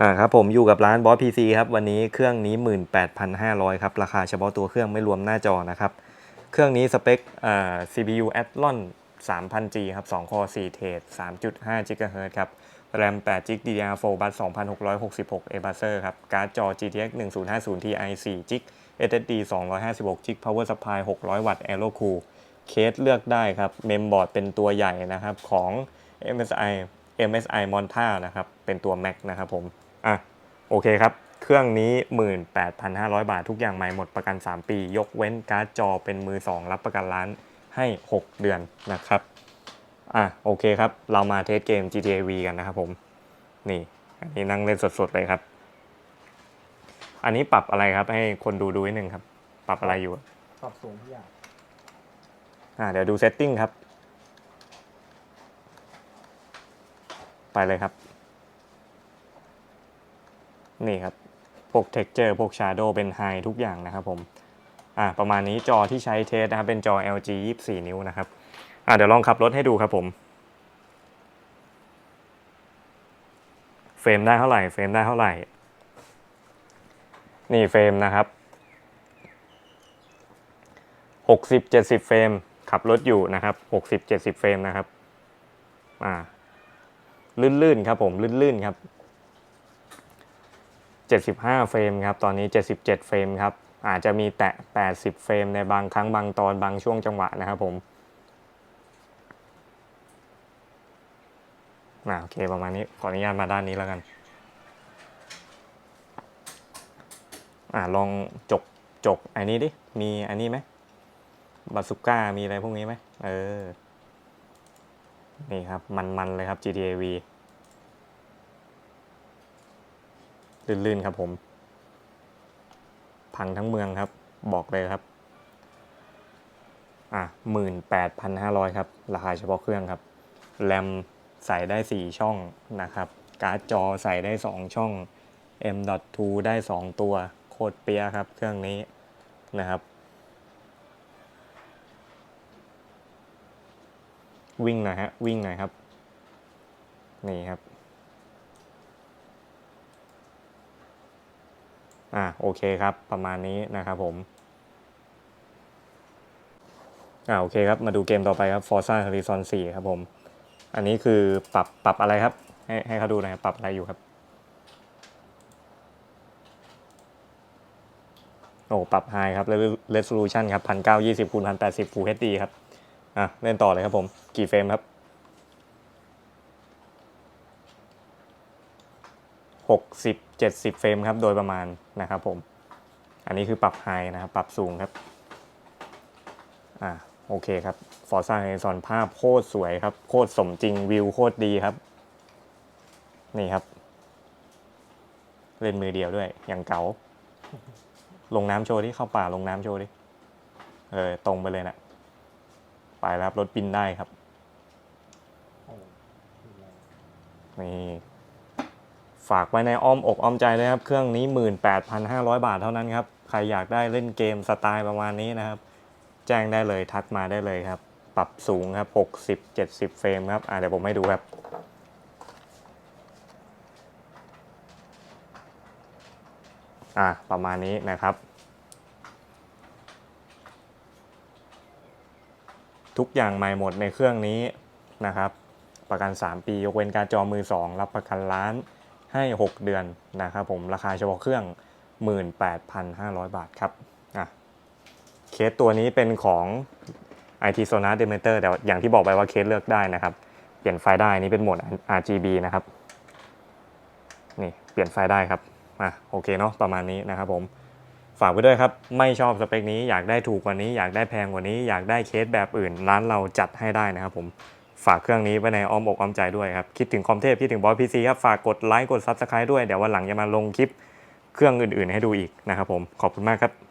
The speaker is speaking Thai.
อ่าครับผมอยู่กับร้านบอสพีซีครับวันนี้เครื่องนี้ 18,500 ครับ ราคาเฉพาะตัวเครื่องไม่รวมหน้าจอนะครับ เครื่องนี้สเปคอ่า CPU Athlon 3000G ครับ2 core 4เทรด3.5 GHz ครับ RAM 8 g b DDR4 บัส2666 a b u s e r ครับ การ์ดจอ GTX 1050 Ti 4 g b SSD 256 g b Power Supply 600 วัตต์ Aero Cool เคสเลือกได้ครับ เมมบอร์ดเป็นตัวใหญ่นะครับของ MSI MSI Monta นะครับ เป็นตัว Mac นะครับผม อะโอเคครับ เครื่องนี้ 18,500 บาททุกอย่างใหม่หมดประกัน 3 ปี ยกเว้นการ์ดจอเป็นมือ 2 รับประกันร้านให้ 6 เดือนนะครับอะโอเคครับ เรามาเทสเกม GTA V กันนะครับผม นี่ อันนี้นั่งเล่นสดๆเลยครับ อันนี้ปรับอะไรครับ ให้คนดูดูนิดนึงครับ ปรับอะไรอยู่ปรับสูงทุกอย่างอ่าเดี๋ยวดูเซตติ้งครับ ไปเลยครับ นี่ครับพวก Texture พวก Shadow เป็น High ทุกอย่างนะครับผมอ่าประมาณนี้จอที่ใช้เทสนะครับเป็นจอ LG 24 นิ้วนะครับอ่าเดี๋ยวลองขับรถให้ดูครับผม เฟรมได้เท่าไหร่ เฟรมได้เท่าไหร่ นี่เฟรมนะครับ60 70 เฟรม ขับรถอยู่นะครับ60 70 เฟรมนะครับอ่าลื่นๆครับผมลื่นๆครับ 75 เฟรมครับ ตอนนี้ 77 เฟรมครับ อาจจะมีแตะ 80 เฟรมในบางครั้งบางตอนบางช่วงจังหวะนะครับผมอ่าโอเคประมาณนี้ ขออนุญาตมาด้านนี้แล้วกันอ่าลองจกจกอันนี้ดิ มีอันนี้ไหมบาสุก้า มีอะไรพวกนี้ไหมเออ นี่ครับ มันๆเลยครับ GTA V ลื่นๆครับผม พังทั้งเมืองครับ บอกเลยครับ อะหมื่นแปดพันห้าร้อยครับ ราคาเฉพาะเครื่องครับ แรมใส่ได้สี่ช่องนะครับ การ์ดจอใส่ได้สองช่อง M.2 ได้สองตัว โคตรเปียครับ เครื่องนี้นะครับ วิ่งหน่อยฮะ วิ่งหน่อยครับ นี่ครับ อ่าโอเคครับ ประมาณนี้นะครับผมอ่าโอเคครับ มาดูเกมต่อไปครับ Forza Horizon 4 ครับผม อันนี้คือปรับปรับอะไรครับ ให้ให้เขาดูหนะครับปรับอะไรอยู่ครับ โอ้ปรับ High ครับ Resolution ครับ 1920คูณ1080 Full HD ครับ อะเล่นต่อเลยครับผม กี่เฟรมครับ หกสิบเจ็ดสิบเฟรมครับ โดยประมาณนะครับผม อันนี้คือปรับไฮนะครับ ปรับสูงครับ อ่า โอเคครับฟอร์ซ่าเฮซอนภาพโคตรสวยครับ โคตรสมจริงวิวโคตรดีครับ นี่ครับ เล่นมือเดียวด้วย อย่างเก๋า ลงน้ำโชว์ที่เข้าป่าลงน้ำโชว์ดิเออ ตรงไปเลยนะไปแล้วครับรถบินได้ครับ นี่ ฝากไว้ในอ้อมอกอ้อมใจเลยครับ เครื่องนี้ 18,500 บาทเท่านั้นครับ ใครอยากได้เล่นเกมสไตล์ประมาณนี้นะครับ แจ้งได้เลยทักมาได้เลยครับ ปรับสูงครับ 60 70 เฟรมครับ อ่าเดี๋ยวผมให้ดูครับ อ่าประมาณนี้นะครับ ทุกอย่างใหม่หมดในเครื่องนี้นะครับ ประกัน 3 ปี ยกเว้นการจอมือ 2 รับประกันล้าน ให้ 6 เดือนนะครับผมราคาเฉพาะเครื่อง 18,500 บาทครับอะเคสตัวนี้เป็นของ IT Sonar Demeter แต่อย่างที่บอกไปว่าเคสเลือกได้นะครับ เปลี่ยนไฟได้นี่เป็นโหมด RGB นะครับ นี่เปลี่ยนไฟได้ครับอะโอเคเนาะประมาณนี้นะครับผมฝากไว้ด้วยครับ ไม่ชอบสเปคนี้อยากได้ถูกกว่านี้ อยากได้แพงกว่านี้ อยากได้เคสแบบอื่น ร้านเราจัดให้ได้นะครับผม ฝากเครื่องนี้ไว้ในอ้อมอกอ้อมใจด้วยครับ คิดถึงคอมเทพคิดถึงบอสพีซีครับ ฝากกดไลค์กดซับสไครต์ด้วย เดี๋ยววันหลังจะมาลงคลิปเครื่องอื่นๆ ให้ดูอีกนะครับผม ขอบคุณมากครับ